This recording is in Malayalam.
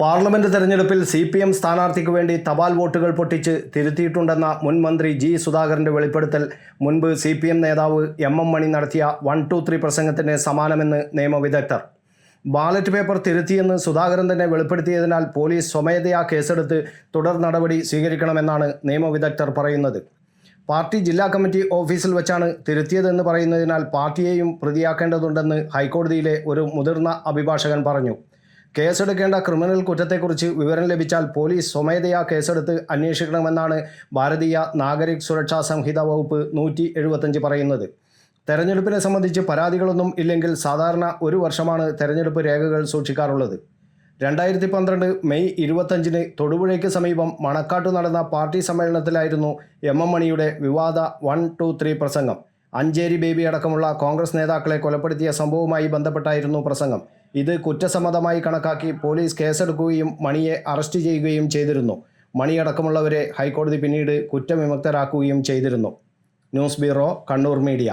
പാർലമെന്റ് തെരഞ്ഞെടുപ്പിൽ സി പി എം സ്ഥാനാർത്ഥിക്ക് വേണ്ടി തപാൽ വോട്ടുകൾ പൊട്ടിച്ച് തിരുത്തിയിട്ടുണ്ടെന്ന മുൻ മന്ത്രി ജി സുധാകരന്റെ വെളിപ്പെടുത്തൽ. മുൻപ് സി പി എം നേതാവ് എം എം മണി നടത്തിയ വൺ ടു ത്രീ പ്രസംഗത്തിന് സമാനമെന്ന് നിയമവിദഗ്ധർ ബാലറ്റ് പേപ്പർ തിരുത്തിയെന്ന് സുധാകരൻ തന്നെ വെളിപ്പെടുത്തിയതിനാൽ പോലീസ് സ്വമേധയാ കേസെടുത്ത് തുടർ നടപടി സ്വീകരിക്കണമെന്നാണ് നിയമവിദഗ്ധർ പറയുന്നത്. പാർട്ടി ജില്ലാ കമ്മിറ്റി ഓഫീസിൽ വെച്ചാണ് തിരുത്തിയതെന്ന് പറയുന്നതിനാൽ പാർട്ടിയെയും പ്രതിയാക്കേണ്ടതുണ്ടെന്ന് ഹൈക്കോടതിയിലെ ഒരു മുതിർന്ന അഭിഭാഷകൻ പറഞ്ഞു. കേസെടുക്കേണ്ട ക്രിമിനൽ കുറ്റത്തെക്കുറിച്ച് വിവരം ലഭിച്ചാൽ പോലീസ് സ്വമേധയാ കേസെടുത്ത് അന്വേഷിക്കണമെന്നാണ് ഭാരതീയ നാഗരിക് സുരക്ഷാ സംഹിത വകുപ്പ് നൂറ്റി എഴുപത്തഞ്ച് പറയുന്നത്. തെരഞ്ഞെടുപ്പിനെ സംബന്ധിച്ച് പരാതികളൊന്നും ഇല്ലെങ്കിൽ സാധാരണ ഒരു വർഷമാണ് തെരഞ്ഞെടുപ്പ് രേഖകൾ സൂക്ഷിക്കാറുള്ളത്. രണ്ടായിരത്തി പന്ത്രണ്ട് മെയ് ഇരുപത്തഞ്ചിന് തൊടുപുഴയ്ക്ക് സമീപം മണക്കാട്ട് നടന്ന പാർട്ടി സമ്മേളനത്തിലായിരുന്നു എം എം മണിയുടെ വിവാദ വൺ ടു ത്രീ പ്രസംഗം. അഞ്ചേരി ബേബി അടക്കമുള്ള കോൺഗ്രസ് നേതാക്കളെ കൊലപ്പെടുത്തിയ സംഭവവുമായി ബന്ധപ്പെട്ടായിരുന്നു പ്രസംഗം. ഇത് കുറ്റസമ്മതമായി കണക്കാക്കി പോലീസ് കേസെടുക്കുകയും മണിയെ അറസ്റ്റ് ചെയ്യുകയും ചെയ്തിരുന്നു. മണിയടക്കമുള്ളവരെ ഹൈക്കോടതി പിന്നീട് കുറ്റവിമുക്തരാക്കുകയും ചെയ്തിരുന്നു. News bureau Kannur media.